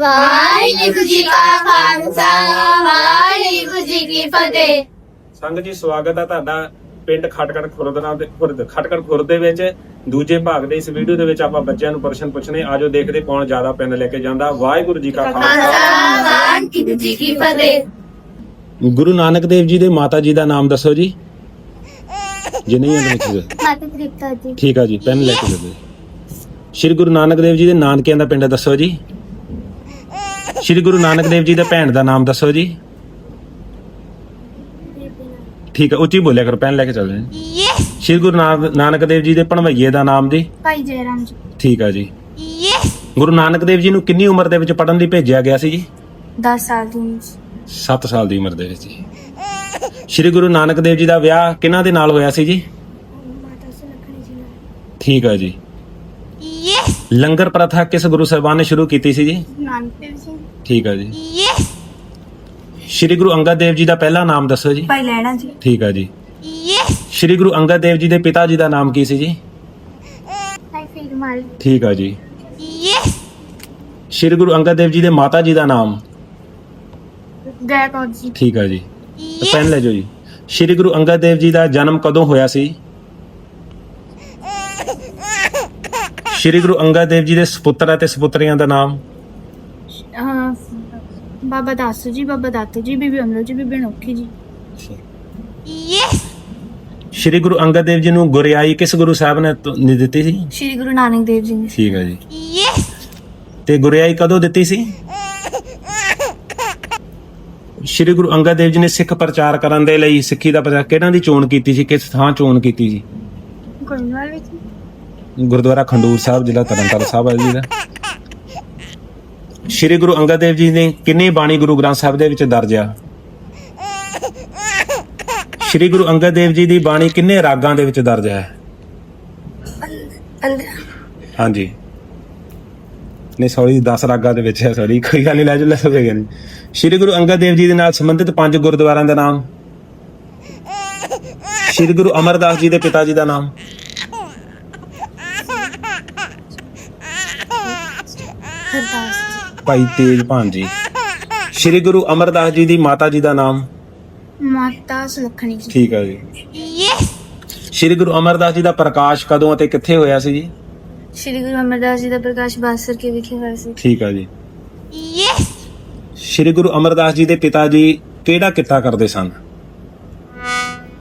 ਵਾਹਿਗੁਰੂ ਜੀ ਕਾ ਖਾਲਸਾ ਵਾਹਿਗੁਰੂ ਜੀ ਕੀ ਫਤਿਹ। ਸੰਗਤ ਜੀ ਸਵਾਗਤ ਹੈ ਤੁਹਾਡਾ ਪਿੰਡ ਖਟਕੜ ਖੁਰਦ ਨਾਲ ਦੇ ਖੁਰਦ ਖਟਕੜ ਖੁਰਦ ਦੇ ਵਿੱਚ। ਦੂਜੇ ਭਾਗ ਦੇ ਇਸ ਵੀਡੀਓ ਦੇ ਵਿੱਚ ਆਪਾਂ ਬੱਚਿਆਂ ਨੂੰ ਪ੍ਰਸ਼ਨ ਪੁੱਛਣੇ ਆਜੋ ਦੇਖਦੇ ਕੌਣ ਜ਼ਿਆਦਾ ਪਿੰਡ ਲੈ ਕੇ ਜਾਂਦਾ। ਵਾਹਿਗੁਰੂ ਜੀ ਕਾ ਖਾਲਸਾ। ਵਾਹਿਗੁਰੂ ਜੀ ਕੀ ਫਤਿਹ। ਗੁਰੂ ਨਾਨਕ ਦੇਵ ਜੀ ਦੇ ਮਾਤਾ ਜੀ ਦਾ ਨਾਮ ਦੱਸੋ ਜੀ। ਜੇ ਨਹੀਂ ਆਉਂਦਾ ਮਾਤਾ ਤ੍ਰਿਪਤਾ ਜੀ। ਠੀਕ ਆ ਜੀ ਪੈਨ ਲੈ ਕੇ ਦੇ ਸ਼੍ਰੀ ਗੁਰੂ ਨਾਨਕ ਦੇਵ ਜੀ ਦੇ ਨਾਨਕਿਆਂ ਦਾ ਪਿੰਡ ਦੱਸੋ ਜੀ। ਸ਼੍ਰੀ ਗੁਰੂ ਨਾਨਕ ਦੇਵ ਜੀ ਦੇ ਭੈਣ ਦਾ ਨਾਮ ਦੱਸੋ ਜੀ। ਠੀਕ ਹੈ ਉੱਚੀ ਬੋਲਿਆ ਕਰੋ ਪੈਨ ਲੈ ਕੇ ਚੱਲਦੇ ਹਾਂ ਸ਼੍ਰੀ ਗੁਰੂ ਨਾਨਕ- ਨਾਨਕ ਦੇਵ ਜੀ ਦੇ ਭਣਵਈਏ ਦਾ ਨਾਮ ਜੀ। ਭਾਈ ਜੈ ਰਾਮ ਜੀ। ਠੀਕ ਆ ਜੀ। ਗੁਰੂ ਨਾਨਕ ਦੇਵ ਜੀ ਨੂੰ ਕਿੰਨੀ ਉਮਰ ਦੇ ਵਿੱਚ ਪੜਨ ਲਈ ਭੇਜਿਆ ਗਿਆ ਸੀ ਜੀ? 10 ਸਾਲ ਦੀ 7 ਸਾਲ ਦੀ ਉਮਰ ਦੇ ਵਿੱਚ ਜੀ। ਸ਼੍ਰੀ ਗੁਰੂ ਨਾਨਕ ਦੇਵ ਜੀ ਦਾ ਵਿਆਹ ਕਿਹਨਾਂ ਦੇ ਨਾਲ ਹੋਇਆ ਸੀ ਜੀ? ਮਾਤਾ ਸੁਲੱਖਣੀ ਜੀ ਨਾਲ। ਠੀਕ ਆ ਜੀ। ਲੰਗਰ ਪ੍ਰਥਾ ਕਿਸ ਗੁਰੂ ਸਾਹਿਬਾਨ ਨੇ ਸ਼ੁਰੂ ਕੀਤੀ ਸੀ ਜੀ? ਨਾਨਕ ਦੇਵ ਜੀ। ਠੀਕ ਆ ਜੀ। ਸ਼੍ਰੀ ਗੁਰੂ ਅੰਗਦ ਦੇਵ ਜੀ ਦਾ ਪਹਿਲਾ ਨਾਮ ਦੱਸੋ ਜੀ। ਭਾਈ ਲੈਣਾ ਜੀ। ਠੀਕ ਆ ਜੀ। ਸ਼੍ਰੀ ਗੁਰੂ ਅੰਗਦ ਦੇਵ ਜੀ ਦੇ ਪਿਤਾ ਜੀ ਦਾ ਨਾਮ ਕੀ ਸੀ ਜੀ? ਭਾਈ ਫੀਰ ਮਾਲ। ਠੀਕ ਆ ਜੀ। ਸ਼੍ਰੀ ਗੁਰੂ ਅੰਗਦ ਦੇਵ ਜੀ ਦੇ ਮਾਤਾ ਜੀ ਦਾ ਨਾਮ? ਗਏ ਕੌਰ ਜੀ। ਠੀਕ ਆ ਜੀ। ਪੈਨ ਲੈ ਜਾਓ ਜੀ। ਸ਼੍ਰੀ ਗੁਰੂ ਅੰਗਦ ਦੇਵ ਜੀ ਦਾ ਜਨਮ ਕਦੋਂ ਹੋਇਆ ਸੀ? ਸ਼੍ਰੀ ਗੁਰੂ ਅੰਗਦ ਦੇਵ ਜੀ ਦੇ ਸੁਪੁੱਤਰ ਅਤੇ ਸੁਪੁੱਤਰੀਆਂ ਦਾ ਨਾਮ? ਬਾਬਾ ਦਾਸੂ ਜੀ ਬਾਬਾ ਦਾਤੂ ਜੀ ਬੀਬੀ ਅਮਰੋ ਜੀ ਬੀਬੀ ਨੋਖੀ ਜੀ। ਸ਼੍ਰੀ ਗੁਰੂ ਅੰਗਦ ਦੇਵ ਜੀ ਨੂੰ ਗੁਰਿਆਈ ਕਿਸ ਗੁਰੂ ਸਾਹਿਬ ਨੇ ਤ- ਨੇ ਦਿੱਤੀ ਸੀ? ਸ਼੍ਰੀ ਗੁਰੂ ਨਾਨਕ ਦੇਵ ਜੀ ਨੇ। ਠੀਕ ਹੈ ਜੀ। ਤੇ ਗੁਰਿਆਈ ਕਦੋਂ ਦਿੱਤੀ ਸੀ? ਸ਼੍ਰੀ ਗੁਰੂ ਅੰਗਦ ਦੇਵ ਜੀ ਨੇ ਸਿੱਖ ਪ੍ਰਚਾਰ ਕਰਨ ਦੇ ਲਈ ਸਿੱਖੀ ਦਾ ਪ੍ਰਚਾਰ ਕਿਹਨਾਂ ਦੀ ਚੋਣ ਕੀਤੀ ਸੀ? ਕਿਸ ਥਾਂ ਚੋਣ ਕੀਤੀ ਸੀ? ਗੁਰਦੁਆਰੇ ਵਿੱਚ। ਗੁਰਦੁਆਰਾ ਖੰਡੂਰ ਸਾਹਿਬ ਜ਼ਿਲ੍ਹਾ ਤਰਨਤਾਰਨ ਸਾਹਿਬ ਹੈ ਜੀ ਦਾ। ਸ਼੍ਰੀ ਗੁਰੂ ਅੰਗਦ ਦੇਵ ਜੀ ਨੇ ਕਿੰਨੀ ਬਾਣੀ ਗੁਰੂ ਗ੍ਰੰਥ ਸਾਹਿਬ ਦੇ ਵਿੱਚ ਦਰਜ ਆ? ਸ਼੍ਰੀ ਗੁਰੂ ਅੰਗਦ ਦੇਵ ਜੀ ਦੀ ਬਾਣੀ ਕਿੰਨੇ ਰਾਗਾਂ ਦੇ ਵਿੱਚ ਦਰਜ ਹੈ? ਹਾਂਜੀ। ਨਹੀਂ ਸੌਰੀ 10 ਰਾਗਾਂ ਦੇ ਵਿੱਚ ਹੈ ਸੌਰੀ ਕੋਈ ਗੱਲ ਨਹੀਂ ਲੈ ਜਾਓ ਲੈ ਸਕੇਗਾ ਨਹੀਂ। ਸ਼੍ਰੀ ਗੁਰੂ ਅੰਗਦ ਦੇਵ ਜੀ ਦੇ ਨਾਲ ਸੰਬੰਧਿਤ ਪੰਜ ਗੁਰਦੁਆਰਿਆਂ ਦਾ ਨਾਮ? ਸ਼੍ਰੀ ਗੁਰੂ ਅਮਰਦਾਸ ਜੀ ਦੇ ਪਿਤਾ ਜੀ ਦਾ ਨਾਮ? ਹਰਦਾਸ ਜੀ। ਭਾਈ ਤੇਜਭਾਨ ਜੀ ਸ਼੍ਰੀ ਗੁਰੂ ਅਮਰਦਾਸ ਜੀ ਦੀ ਮਾਤਾ ਜੀ ਦਾ ਨਾਮ? ਮਾਤਾ ਸੁਲੱਖਣੀ ਜੀ। ਠੀਕ ਹੈ ਜੀ। ਸ਼੍ਰੀ ਗੁਰੂ ਅਮਰਦਾਸ ਜੀ ਦਾ ਪ੍ਰਕਾਸ਼ ਕਦੋਂ ਅਤੇ ਕਿੱਥੇ ਹੋਇਆ ਸੀ ਜੀ? ਸ਼੍ਰੀ ਗੁਰੂ ਅਮਰਦਾਸ ਜੀ ਦਾ ਪ੍ਰਕਾਸ਼ ਬਾਸਰ ਕੇ ਵਿਖੇ ਹੋਇਆ ਸੀ। ਠੀਕ ਹੈ ਜੀ। ਸ਼੍ਰੀ ਗੁਰੂ ਅਮਰਦਾਸ ਜੀ ਦੇ ਪਿਤਾ ਜੀ ਕਿਹੜਾ ਕਿੱਤਾ ਕਰਦੇ ਸਨ?